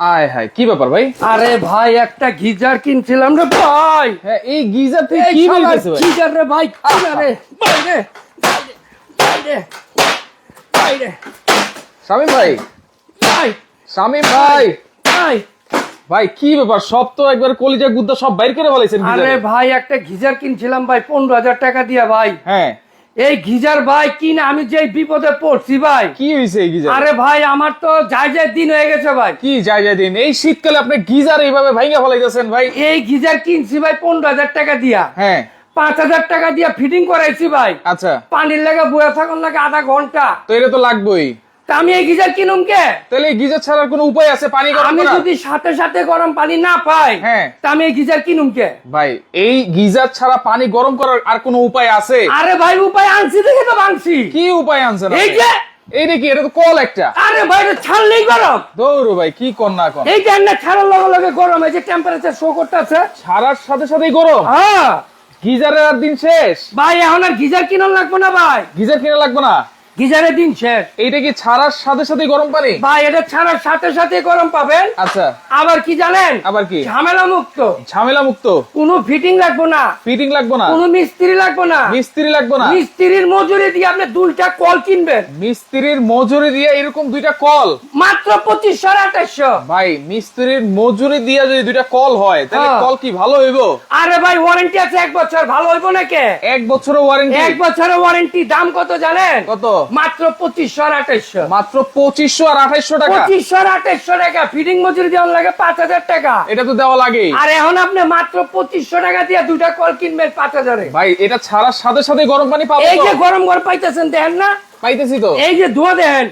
আয় হায় কি ব্যাপার ভাই? আরে ভাই একটা গিজার কিনছিলাম রে ভাই। হ্যাঁ এই গিজার থেকে কি বেরিয়েছে ভাই? গিজার রে ভাই কিনা রে বাইরে বাইরে বাইরে শামিম ভাই। ভাই শামিম ভাই ভাই। ভাই। কি ব্যাপার? সব তো একবার কলিজা গুদ্দা সব বাইর করে ফেলাইছেন আরে ভাই একটা গিজার কিনছিলাম ভাই পনেরো হাজার টাকা দিয়া ভাই। হ্যাঁ। এই গিজার ভাই কি না আমি যে বিপদে পড়ছি ভাই। কি হয়েছে এই গিজার? আরে ভাই আমার তো যাই যাই দিন হয়ে গেছে ভাই। কি যাই যাই দিন? এই শীতকালে আপনি গিজার এইভাবে ভাইঙ্গা ফলাইতেছেন ভাই। এই গিজার কিনছি ভাই পনেরো হাজার টাকা দিয়া। হ্যাঁ। পাঁচ হাজার টাকা দিয়া ফিটিং করাইছি ভাই। আচ্ছা। পানির লাগে বয়ে থাকুন লাগে আধা ঘণ্টা। তো এটা তো লাগবেই। তা আমি এই গিজার কিনুম কে? তাহলে এই গিজার ছাড়ার কোনো উপায় আছে? পানি গরম আমি যদি সাথে সাথে গরম পানি না পাই হ্যাঁ। তা আমি এই গিজার কিনুম কে? ভাই এই গিজার ছাড়া পানি গরম করার আর কোনো উপায় আছে? আরে ভাই উপায় আনছি দেখে তো ভাঙছি কি উপায় আনছেন এই? যে। এই দেখি এটা তো কল একটা। আরে ভাই এটা ছাড়লেই গরম। দৌড়ো ভাই কি কর না কর। এই না ছাড়ার লগে লগে গরম এই যে টেম্পারেচার শো করতেছে। ছাড়ার সাথে সাথেই গরম? হ্যাঁ। গিজারের আর দিন শেষ? ভাই এখন আর গিজার কিনুন লাগবে না ভাই। গিজার কিনা লাগবে না? গিজারের দিন শেষ। এইটা কি ছাড়ার সাথে সাথে গরম পানি? ভাই এটা ছাড়ার সাথে সাথে গরম পাবেন। আচ্ছা। আবার কি জানেন? আবার কি? ঝামেলা মুক্ত। ঝামেলা মুক্ত কোনো ফিটিং লাগবে না। ফিটিং লাগবে না? কোনো মিস্ত্রি লাগবে না। মিস্ত্রি লাগবে না? মিস্ত্রির মজুরি দিয়ে আপনি দুইটা কল কিনবেন। মিস্ত্রির মজুরি দিয়ে এরকম দুইটা কল? মাত্র পঁচিশশো আঠাশশো। ভাই মিস্ত্রির মজুরি দিয়ে যদি দুইটা কল হয় তাহলে হ্যাঁ। কল কি ভালো হইব? আরে ভাই ওয়ারেন্টি আছে এক বছর ভালো হইব নাকি? এক বছরের ওয়ারেন্টি এক বছরের ওয়ারেন্টি দাম কত জানেন? কত? মাত্র পঁচিশশো আর আঠাশশো মাত্র পঁচিশশো আর আঠাইশশো টাকা। পঁচিশশো আর আঠাশশো টাকা। ফিটিং মজুরি দেওয়ার লাগে পাঁচ হাজার টাকা। এটা তো দেওয়া লাগেই আর এখন আপনি মাত্র পঁচিশশো টাকা দিয়ে দুইটা কল কিনবেন পাঁচ হাজারে। ভাই এটা ছাড়ার সাথে সাথে গরম পানি পাবো এই যে গরম গরম পাইতেছেন দেখেন না? পাইতেছি তো। এই যে ধোঁয়া দেখেন।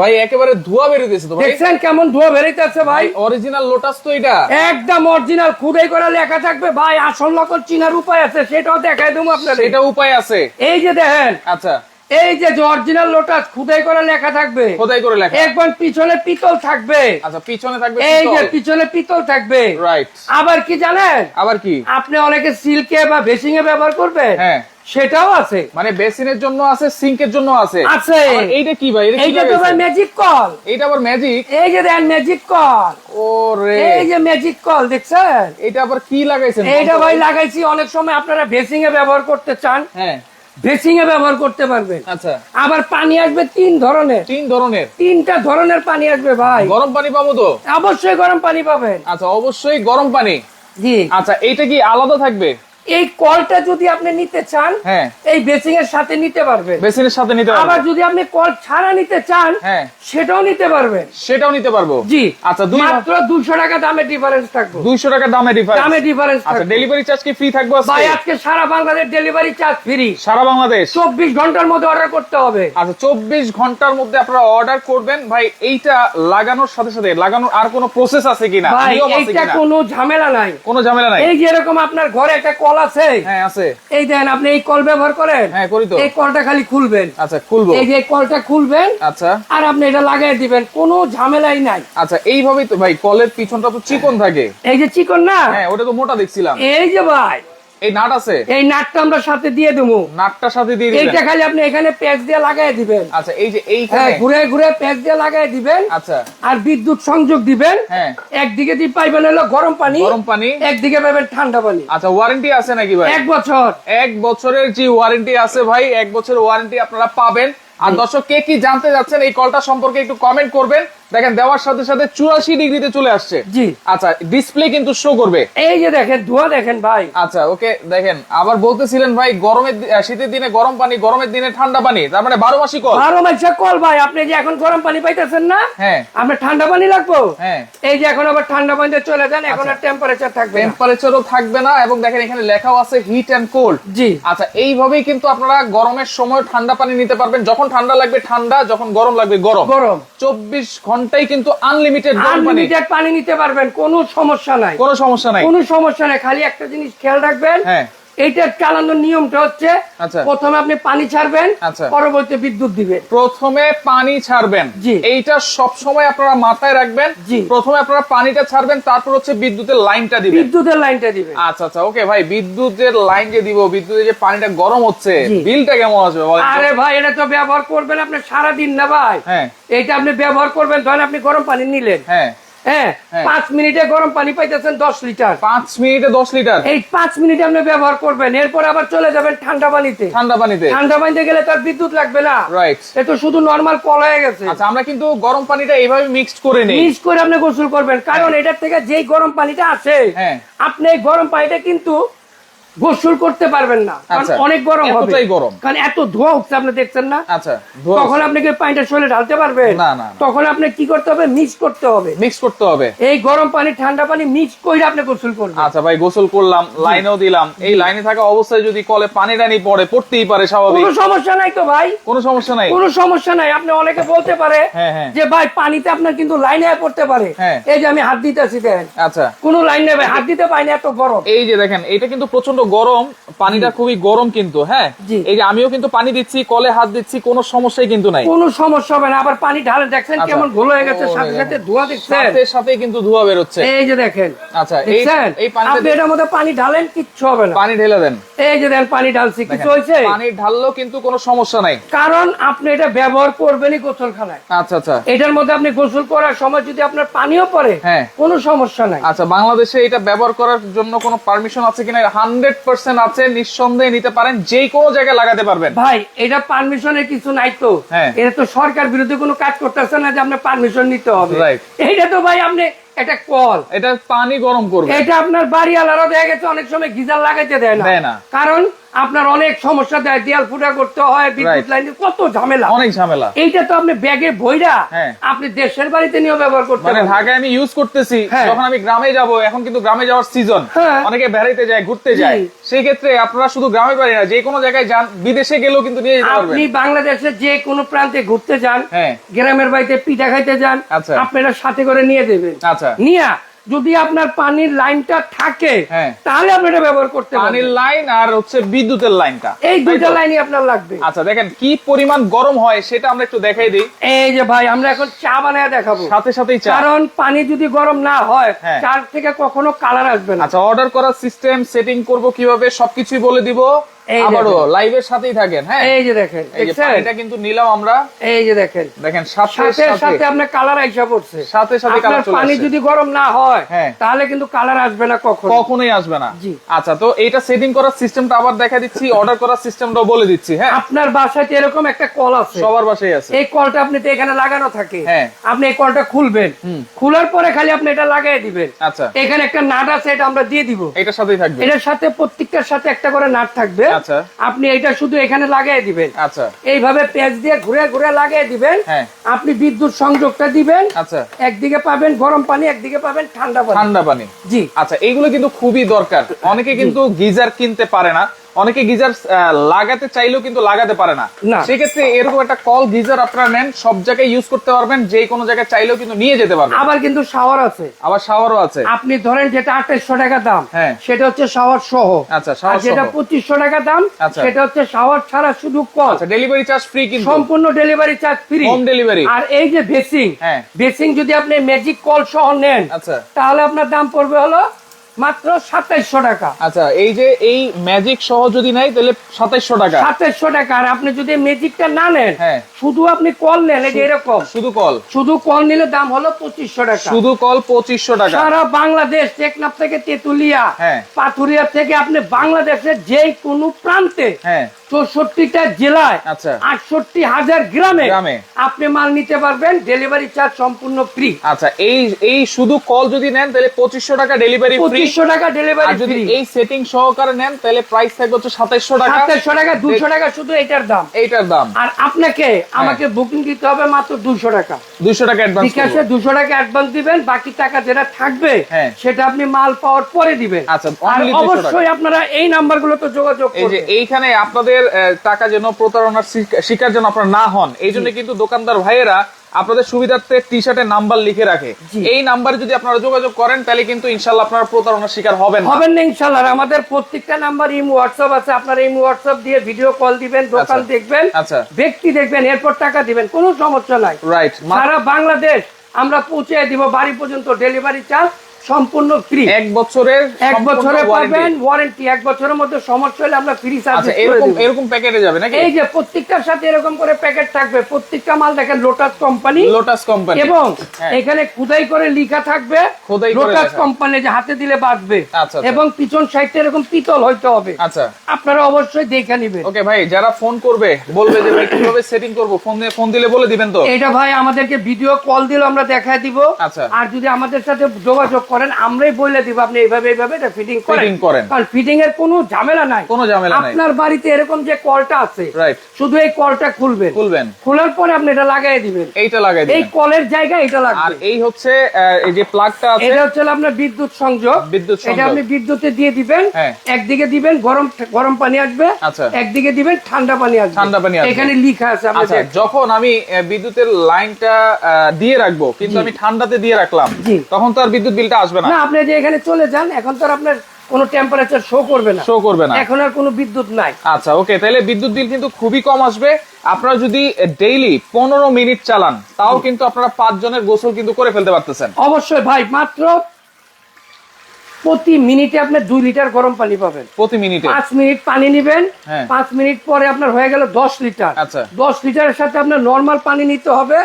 ভাই একেবারে ধোয়া বেরিয়েছে তো ভাই। দেখছেন কেমন ধোঁয়া বেরোইতেছে ভাই? অরিজিনাল লোটাস তো এটা। একদম অরিজিনাল খুদাই করে লেখা থাকবে। ভাই আসল নকল চিনার উপায় আছে সেটাও দেখাই দেবো আপনার এটা উপায় আছে। এই যে দেখেন। আচ্ছা। এই যে অরিজিনাল লোটাস খুদাই করে লেখা থাকবে। খোদাই করে লেখা। একবার পিছনে পিতল থাকবে। আচ্ছা পিছনে থাকবে এই যে পিছনে পিতল থাকবে। রাইট আবার কি জানেন? আবার কি? আপনি অনেকে সিল্কে বা বেসিং এ ব্যবহার করবেন। হ্যাঁ। সেটাও আছে। মানে বেসিনের জন্য আছে সিঙ্কের জন্য আছে। আছে। এইটা কি ভাই? এইটা তো ভাই ম্যাজিক কল এইটা আবার ম্যাজিক এই যে দেন ম্যাজিক কল ও রে এই যে ম্যাজিক কল দেখছেন? এটা আবার কি লাগাইছেন? এইটা ভাই লাগাইছি অনেক সময় আপনারা বেসিং এ ব্যবহার করতে চান। হ্যাঁ। বেসিং এ ব্যবহার করতে পারবেন। আচ্ছা। আবার পানি আসবে তিন ধরনের। তিন ধরনের? তিনটা ধরনের পানি আসবে ভাই। গরম পানি পাবো তো? অবশ্যই গরম পানি পাবেন। আচ্ছা অবশ্যই গরম পানি। জি। আচ্ছা এইটা কি আলাদা থাকবে? এই কলটা যদি আপনি নিতে চান হ্যাঁ। এই বেসিং এর সাথে নিতে পারবেন বেসিনের সাথে নিতে আবার যদি আপনি কল ছাড়া নিতে চান হ্যাঁ। সেটাও নিতে পারবেন সেটাও নিতে পারব। জি। আচ্ছা দুই মাত্র দুশো টাকা দামে ডিফারেন্স থাকবে। দুইশো টাকা দামে ডিফারেন্স দামে ডিফারেন্স আচ্ছা ডেলিভারি চার্জ কি ফ্রি থাকবে ভাই আজকে সারা বাংলাদেশ ডেলিভারি চার্জ ফ্রি সারা বাংলাদেশ? চব্বিশ ঘণ্টার মধ্যে অর্ডার করতে হবে। আচ্ছা চব্বিশ ঘণ্টার মধ্যে আপনারা অর্ডার করবেন। ভাই এইটা লাগানোর সাথে সাথে লাগানোর আর কোনো প্রসেস আছে কিনা? ভাই এইটা কোনো? ঝামেলা নাই। কোনো ঝামেলা নাই? এই যে এরকম আপনার ঘরে একটা কল আছে? হ্যাঁ আছে। এই দেন আপনি এই কল ব্যবহার করেন? হ্যাঁ করি তো। এই কলটা খালি খুলবেন। আচ্ছা খুলবো। এই যে কলটা খুলবেন আচ্ছা। আর আপনি এটা লাগিয়ে দিবেন কোনো ঝামেলাই নাই। আচ্ছা এইভাবেই তো ভাই কলের পিছনটা তো চিকন থাকে। এই যে চিকন না? হ্যাঁ ওটা তো মোটা দেখছিলাম। এই যে ভাই এই নাট আছে? এই নাটটা আমরা সাথে দিয়ে দেবো। নাটটা সাথে দিয়ে এইটা খালি আপনি এখানে প্যাচ দিয়ে লাগাই দিবেন। আচ্ছা এই যে হ্যাঁ এইখানে ঘুরে ঘুরে প্যাচ দিয়ে লাগাই দিবেন। আচ্ছা। আর বিদ্যুৎ সংযোগ দিবেন। হ্যাঁ। একদিকে দিয়ে পাইবেন হলো গরম পানি। গরম পানি। একদিকে পাইবেন ঠান্ডা পানি। আচ্ছা ওয়ারেন্টি আছে নাকি ভাই? এক বছর। এক বছরের যে ওয়ারেন্টি আছে ভাই এক বছরের ওয়ারেন্টি আপনারা পাবেন। আর দর্শক কে কি জানতে যাচ্ছেন এই কলটা সম্পর্কে একটু কমেন্ট করবেন। দেখেন দেওয়ার সাথে সাথে চুরাশি ডিগ্রিতে চলে আসছে। জি। আচ্ছা ডিসপ্লে কিন্তু শো করবে। এই যে দেখেন ধোয়া দেখেন ভাই। আচ্ছা ওকে দেখেন আবার বলতেছিলেন ভাই গরমের শীতের দিনে গরম পানি গরমের দিনে ঠান্ডা পানি তার মানে বারো মাসি কল বারো মাসে কল ভাই আপনি যে এখন গরম পানি পাইতেছেন না হ্যাঁ। আপনার ঠান্ডা পানি লাগবো। হ্যাঁ। এই যে এখন আবার ঠান্ডা পানিতে চলে যান এখন আর টেম্পারেচার থাকবে টেম্পারেচারও থাকবে না এবং দেখেন এখানে লেখাও আছে হিট এন্ড কোল্ড জি। আচ্ছা এইভাবেই কিন্তু আপনারা গরমের সময় ঠান্ডা পানি নিতে পারবেন যখন ঠান্ডা লাগবে ঠান্ডা যখন গরম লাগবে গরম। গরম। চব্বিশ ঘন্টাই কিন্তু আনলিমিটেড পানি। আনলিমিটেড পানি নিতে পারবেন কোনো সমস্যা নাই। কোনো সমস্যা নাই। কোনো সমস্যা নাই খালি একটা জিনিস খেয়াল রাখবেন হ্যাঁ। এইটার চালানোর নিয়মটা হচ্ছে আচ্ছা। প্রথমে আপনি পানি ছাড়বেন আচ্ছা। পরবর্তী বিদ্যুৎ দিবেন। প্রথমে পানি ছাড়বেন। এইটা সব সময় আপনারা মাথায় রাখবেন। প্রথমে আপনারা পানিটা ছাড়বেন তারপর হচ্ছে বিদ্যুতের লাইনটা দিবেন। বিদ্যুতের লাইনটা দিবেন। আচ্ছা আচ্ছা ওকে ভাই বিদ্যুতের লাইন যে দিব বিদ্যুতের যে পানিটা গরম হচ্ছে। বিলটা কেমন আসবে আরে ভাই এটা তো ব্যবহার করবেন আপনি সারাদিন না ভাই। হ্যাঁ। এটা আপনি ব্যবহার করবেন ধরেন আপনি গরম পানি নিলেন। হ্যাঁ। হ্যাঁ হ্যাঁ। পাঁচ মিনিটে গরম পানি পাইতেছেন দশ লিটার। পাঁচ মিনিটে দশ লিটার? এই পাঁচ মিনিটে আপনি ব্যবহার করবেন এরপর আবার চলে যাবেন ঠান্ডা পানিতে। ঠান্ডা পানিতে? ঠান্ডা পানিতে গেলে তার বিদ্যুৎ লাগবে না। রাইট এ তো শুধু নর্মাল কল হয়ে গেছে। আচ্ছা আমরা কিন্তু গরম পানিটা এইভাবে মিক্সড করে নেই। মিক্স করে আপনি গোসল করবেন কারণ এটার থেকে যেই গরম পানিটা আছে হ্যাঁ। আপনি এই গরম পানিটা কিন্তু গোসল করতে পারবেন না। কারণ আচ্ছা, অনেক গরম হবে। এতটাই গরম। কারণ এত ধোয়া উঠছে আপনি দেখছেন না? আচ্ছা তখন আপনি কি পানিটা শরীরে ঢালতে পারবেন না, না। তখন আপনি কি করতে হবে? মিক্স করতে হবে। মিক্স করতে হবে। এই গরম পানি ঠান্ডা পানি মিক্স করে আপনি গোসল করবেন। আচ্ছা ভাই গোসল করলাম লাইনেও দিলাম। এই লাইনে থাকা অবস্থায় যদি কলে পানি টানি পড়ে পড়তেই পারে স্বাভাবিক। কোনো সমস্যা নাই তো ভাই? কোনো সমস্যা নাই? কোনো সমস্যা নাই। আপনি অনেকে বলতে পারে হ্যাঁ, হ্যাঁ। যে ভাই পানিতে আপনার কিন্তু লাইনে পড়তে পারে। হ্যাঁ। এই যে আমি হাত দিতেছি দেখেন আচ্ছা। কোনো লাইন নেবে হাত দিতে পাই না এত গরম। এই যে দেখেন এটা কিন্তু প্রচণ্ড গরম পানিটা খুবই গরম কিন্তু হ্যাঁ? এই যে আমিও কিন্তু পানি দিচ্ছি কলে হাত দিচ্ছি কোনো সমস্যাই কিন্তু নাই। কোনো সমস্যা হবে না আবার পানি ঢালে দেখছেন আচ্ছা। কেমন ঘোল হয়ে গেছে সাথে সাথে ধোয়া দেখছেন। সাথে সাথে কিন্তু ধোয়া বেরোচ্ছে। এই যে দেখেন আচ্ছা এই এই পানিতে আপনি এটার মধ্যে পানি ঢালেন কিচ্ছু হবে না। পানি ঢেলে দেন। এই যে দেখেন পানি ঢালছি কিছু দেখেন, হয়েছে? পানি ঢাললেও কিন্তু কোনো সমস্যা নাই। কারণ আপনি এটা ব্যবহার করবেনই গোসলখানায়। আচ্ছা আচ্ছা। এটার মধ্যে আপনি গোসল করার সময় যদি আপনার পানিও পড়ে হ্যাঁ। কোনো সমস্যা নাই। আচ্ছা বাংলাদেশে এটা ব্যবহার করার জন্য কোনো পারমিশন আছে কিনা? হান্ড্রেড পার্সেন্ট আছে নিঃসন্দেহে নিতে পারেন যে কোনো জায়গায় লাগাতে পারবেন। ভাই এটা পারমিশনের কিছু নাই তো। হ্যাঁ। এটা তো সরকার বিরুদ্ধে কোনো কাজ করতেছে না যে আপনার পারমিশন নিতে হবে। এটা তো ভাই আপনি একটা কল এটা পানি গরম করবে এটা আপনার বাড়ি আলারও দেখা গেছে অনেক সময় গিজার লাগাইতে দেয় না। কারণ আপনার অনেক সমস্যা দেয় দেয়াল ফুটা করতে হয় বিদ্যুৎ. লাইনে কত ঝামেলা অনেক ঝামেলা এইটা তো আপনি ব্যাগে বইরা হ্যাঁ। আপনি দেশের বাড়িতে নিয়েও ব্যবহার করতে মানে ঢাকায় আমি ইউজ করতেছি হ্যাঁ। যখন আমি গ্রামে যাব এখন কিন্তু গ্রামে যাওয়ার সিজন হ্যাঁ। অনেকে বেড়াইতে যায় ঘুরতে যায় সেই ক্ষেত্রে আপনারা শুধু গ্রামে পারি না যে কোনো জায়গায় যান বিদেশে গেলেও কিন্তু নিয়ে যেতে পারবেন আপনি বাংলাদেশের যে কোনো প্রান্তে ঘুরতে যান। গ্রামের বাড়িতে পিঠা খাইতে যান আচ্ছা। আপনারা সাথে করে নিয়ে দেবেন আচ্ছা নিয়া যদি আপনার পানির লাইনটা থাকে হ্যাঁ। তাহলে আপনি এটা ব্যবহার করতে পানির লাইন আর হচ্ছে বিদ্যুতের লাইনটা। এই দুইটা লাইনই আপনার লাগবে। আচ্ছা দেখেন কি পরিমাণ গরম হয় সেটা আমরা একটু দেখাই দিই। এই যে ভাই আমরা এখন চা বানায় দেখাবো। সাথে সাথেই চা। কারণ পানি যদি গরম না হয় হ্যাঁ। চার থেকে কখনো কালার আসবে না। আচ্ছা অর্ডার করার সিস্টেম সেটিং করব কীভাবে সবকিছুই বলে দিব। আবারও। লাইভের সাথেই থাকেন হ্যাঁ? এই যে দেখেন? পানিটা কিন্তু নিলাম আমরা। এই যে দেখেন। দেখেন সাথে সাথে আপনার কালার আইসা পড়ছে। সাথে সাথে কালার চলে পানি যদি গরম না হয় হ্যাঁ। তাহলে কিন্তু কালার আসবে না কখনো। কখনোই আসবে না। আচ্ছা তো এইটা সেটিং করার সিস্টেমটা আবার দেখা দিচ্ছি অর্ডার করার সিস্টেমটাও বলে দিচ্ছি হ্যাঁ? আপনার বাসায় এরকম একটা কল আছে। সবার বাসায় আছে। এই কলটা আপনি তো এখানে লাগানো থাকে। হ্যাঁ। আপনি এই কলটা খুলবেন। খোলার পরে খালি আপনি এটা লাগাই দিবেন। আচ্ছা। এখানে একটা নাট আছে এটা আমরা দিয়ে দিব। এটার সাথেই থাকবে। এটার সাথে প্রত্যেকটার সাথে একটা করে নাট থাকবে। আচ্ছা। আপনি এটা শুধু এখানে লাগিয়ে দিবেন। আচ্ছা। এইভাবে পেঁচ দিয়ে ঘুরে ঘুরে লাগিয়ে দিবেন। হ্যাঁ। আপনি বিদ্যুৎ সংযোগটা দিবেন। আচ্ছা। একদিকে পাবেন গরম পানি একদিকে পাবেন ঠান্ডা পানি। ঠান্ডা পানি। জি। আচ্ছা এইগুলো কিন্তু খুবই দরকার। অনেকে কিন্তু গিজার কিনতে পারে না। অনেকে গিজার লাগাতে চাইলেও কিন্তু লাগাতে পারে না। সেক্ষেত্রে এরকম একটা কল গিজার আপনারা নেন সব জায়গায় ইউজ করতে পারবেন যে কোনো জায়গায় চাইলেও কিন্তু নিয়ে যেতে পারবেন আবার কিন্তু শাওয়ার আছে আবার শাওয়ারও আছে আপনি ধরেন যেটা আঠাইশশো টাকা দাম হ্যাঁ। সেটা হচ্ছে শাওয়ার সহ আচ্ছা, আর যেটা পঁচিশশো টাকা দাম আচ্ছা। সেটা হচ্ছে শাওয়ার ছাড়া শুধু কল ডেলিভারি চার্জ ফ্রি কিন্তু সম্পূর্ণ delivery charge free Home delivery। আর এই যে বেসিং হ্যাঁ। বেসিং যদি আপনি ম্যাজিক কল সহ নেন আচ্ছা তাহলে আপনার দাম পড়বে হলো মাত্র সাতাইশশো টাকা। আচ্ছা এই যে এই ম্যাজিক সহ যদি নাই তাহলে সাতাইশশো টাকা। সাতাইশশো টাকা। আর আপনি যদি ম্যাজিকটা না নেন হ্যাঁ। শুধু আপনি কল নেন এই যে এরকম। শুধু কল। শুধু কল নিলে দাম হলো পঁচিশশো টাকা। শুধু কল পঁচিশশো টাকা। সারা বাংলাদেশ টেকনাফ থেকে তেতুলিয়া হ্যাঁ। পাথুরিয়া থেকে আপনি বাংলাদেশের যে কোনো প্রান্তে হ্যাঁ। চৌষট্টিটা জেলায় আচ্ছা। আটষট্টি হাজার গ্রামে গ্রামে। আপনি মাল নিতে পারবেন ডেলিভারি চার্জ সম্পূর্ণ ফ্রি আচ্ছা এই এই শুধু কল যদি নেন তাহলে পঁচিশশো টাকা ডেলিভারি পঁচিশশো টাকা ডেলিভারি যদি এই সেটিং সহকারে নেন তাহলে প্রাইস থাকবে হচ্ছে সাতাইশশো টাকা। সাতাশশো টাকা দুশো টাকা শুধু এটার দাম। এইটার দাম। আর আপনাকে হ্যাঁ। আমাকে বুকিং দিতে হবে মাত্র দুশো টাকা। দুইশো টাকা অ্যাডভান্স বিকাশে দুশো টাকা অ্যাডভান্স দিবেন বাকি টাকা যেটা থাকবে হ্যাঁ। সেটা আপনি মাল পাওয়ার পরে দিবেন। আচ্ছা, আর only 200 অবশ্যই আপনারা এই নাম্বার গুলোতে যোগাযোগ এই যে এইখানে আপনাদের আহ, টাকা যেন প্রতারণার শিকার যেন আপনারা না হন এই জন্য কিন্তু দোকানদার ভাইয়েরা আপনাদের সুবিধার্থে টি শার্টের নাম্বার লিখে রাখে। এই নাম্বারে যদি আপনারা যোগাযোগ করেন তাহলে কিন্তু ইনশাল্লাহ আপনারা প্রতারণার শিকার হবেন না। হবেন না ইনশাল্লাহ। আমাদের প্রত্যেকটা নাম্বার ইম হোয়াটসঅ্যাপ আছে। আপনার ইম হোয়াটসঅ্যাপ দিয়ে ভিডিও কল দিবেন দোকান আচ্ছা। দেখবেন আচ্ছা। ব্যক্তি দেখবেন এরপর টাকা দিবেন কোনো সমস্যা নাই। রাইট সারা বাংলাদেশ আমরা পৌঁছে দিব বাড়ি পর্যন্ত ডেলিভারি চার্জ সম্পূর্ণ ফ্রি এক বছরের এক বছরে পাবেন ওয়ারেন্টি এক বছরের মধ্যে সমস্যা হলে আমরা ফ্রি আচ্ছা সার্ভিস এরকম এরকম প্যাকেটে যাবে নাকি? এই যে প্রত্যেকটার সাথে এরকম করে প্যাকেট থাকবে। প্রত্যেকটা মাল দেখেন লোটাস কোম্পানি লোটাস কোম্পানি এবং হ্যাঁ। এখানে খুদাই করে লেখা থাকবে। খোদাই করে লোটাস কোম্পানি যে হাতে দিলে বাঁচবে। আচ্ছা, আচ্ছা। এবং পিছন সাইডটা এরকম পিতল হইতে হবে। আচ্ছা। আপনারা অবশ্যই দেখে নেবেন। ওকে ভাই যারা ফোন করবে বলবে যে ভাই কীভাবে সেটিং করব? ফোন দিয়ে ফোন দিলে বলে দিবেন তো? এটা ভাই আমাদেরকে ভিডিও কল দিলে আমরা দেখায় দিব। আচ্ছা। আর যদি আমাদের সাথে যোগাযোগ করেন আমরাই বলে দিব আপনি এইভাবে এইভাবে এটা ফিটিং করেন। কারণ ফিটিং এর কোনো ঝামেলা নাই। কোনো ঝামেলা নাই। আপনার বাড়িতে এরকম যে কলটা আছে রাইট শুধু এই কলটা খুলবেন। খুলবেন। খোলার পরে আপনি এটা লাগাই দিবেন। এইটা লাগাই এই কলের জায়গায় এটা আর লাগবে এই হচ্ছে এই যে প্লাগটা আছে এটা হচ্ছে আপনার বিদ্যুৎ সংযোগ। বিদ্যুৎ এটা সংযোগ। আপনি বিদ্যুতে দিয়ে দিবেন। হ্যাঁ। একদিকে দিবেন গরম গরম পানি আসবে। আচ্ছা। একদিকে দিবেন ঠান্ডা পানি আসবে। ঠান্ডা পানি আসবে। এখানে লিখা আছে আচ্ছা যখন আমি বিদ্যুতের লাইনটা দিয়ে রাখব কিন্তু। আমি ঠান্ডাতে দিয়ে রাখলাম তখন তো আর বিদ্যুৎ বিলটা আসবে না। না আপনি যে এখানে চলে যান এখন তো আর আপনার কোনো টেম্পারেচার শো করবে না। শো করবে না। এখন আর কোনো বিদ্যুৎ নাই। আচ্ছা ওকে তাহলে বিদ্যুৎ বিল কিন্তু খুবই কম আসবে। আপনারা যদি ডেইলি পনেরো মিনিট চালান তাও কিন্তু আপনারা পাঁচ জনের গোসল কিন্তু করে ফেলতে পারতেছেন। অবশ্যই ভাই মাত্র প্রতি মিনিটে আপনি দুই লিটার গরম পানি পাবেন। প্রতি মিনিটে? পাঁচ মিনিট পানি নিবেন হ্যাঁ। পাঁচ মিনিট পরে আপনার হয়ে গেল দশ লিটার। আচ্ছা। দশ লিটারের সাথে আপনার নর্মাল পানি নিতে হবে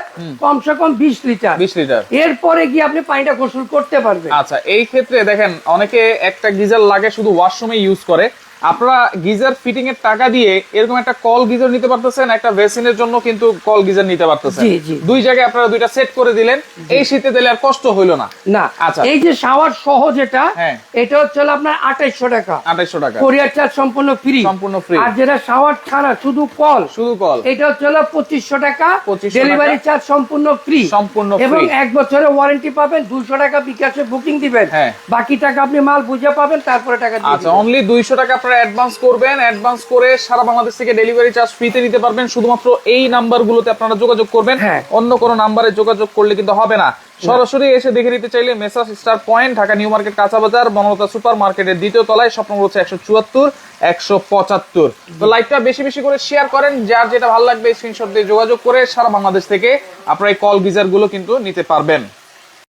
কমসে কম বিশ লিটার। বিশ লিটার। এরপরে গিয়ে আপনি পানিটা গোসল করতে পারবেন। আচ্ছা এই ক্ষেত্রে দেখেন অনেকে একটা গিজার লাগে শুধু ওয়াশরুমে ইউজ করে আপনারা গিজার ফিটিং এর টাকা দিয়ে এরকম একটা কল গিজার নিতে পারতেছেন একটা ভেসিনের জন্য কিন্তু কল গিজার নিতে পারতেছেন। দুই জায়গায় আপনারা দুইটা সেট করে দিলেন এই শীতে দিলে আর কষ্ট হইল না। না আচ্ছা। এই যে শাওয়ার সহ যেটা। এটা হচ্ছে আপনার আঠাইশশো টাকা। আঠাইশশো টাকা। কোরিয়ার চার্জ সম্পূর্ণ ফ্রি সম্পূর্ণ free। আর যেটা শাওয়ার ছাড়া শুধু কল শুধু কল এটা হচ্ছে পঁচিশশো টাকা। 2500 ডেলিভারি চার্জ সম্পূর্ণ ফ্রি সম্পূর্ণ এবং এক বছরের ওয়ারেন্টি পাবেন দুশো টাকা বিকাশে বুকিং দিবেন। হ্যাঁ। বাকি টাকা আপনি মাল বুঝে পাবেন তারপরে টাকা আচ্ছা অনলি দুইশো টাকা আপনারা অ্যাডভান্স করবেন অ্যাডভান্স করে সারা বাংলাদেশ থেকে ডেলিভারি চার্জ ফ্রিতে নিতে পারবেন। শুধুমাত্র এই নাম্বারগুলোতে আপনারা যোগাযোগ করবেন। হ্যাঁ। অন্য কোনো নাম্বারে যোগাযোগ করলে কিন্তু হবে না। সরাসরি এসে দেখে নিতে চাইলে messrs star point Dhaka New Market কাঁচা বাজার বনলতা সুপার মার্কেটের দ্বিতীয় তলায় স্বপ্ন হচ্ছে একশো চুয়াত্তর একশো পঁচাত্তর। তো লাইভটা বেশি বেশি করে শেয়ার করেন যার যেটা ভালো লাগবে স্ক্রিনশট দিয়ে যোগাযোগ করে সারা বাংলাদেশ থেকে আপনারা এই কল গিজারগুলো কিন্তু নিতে পারবেন।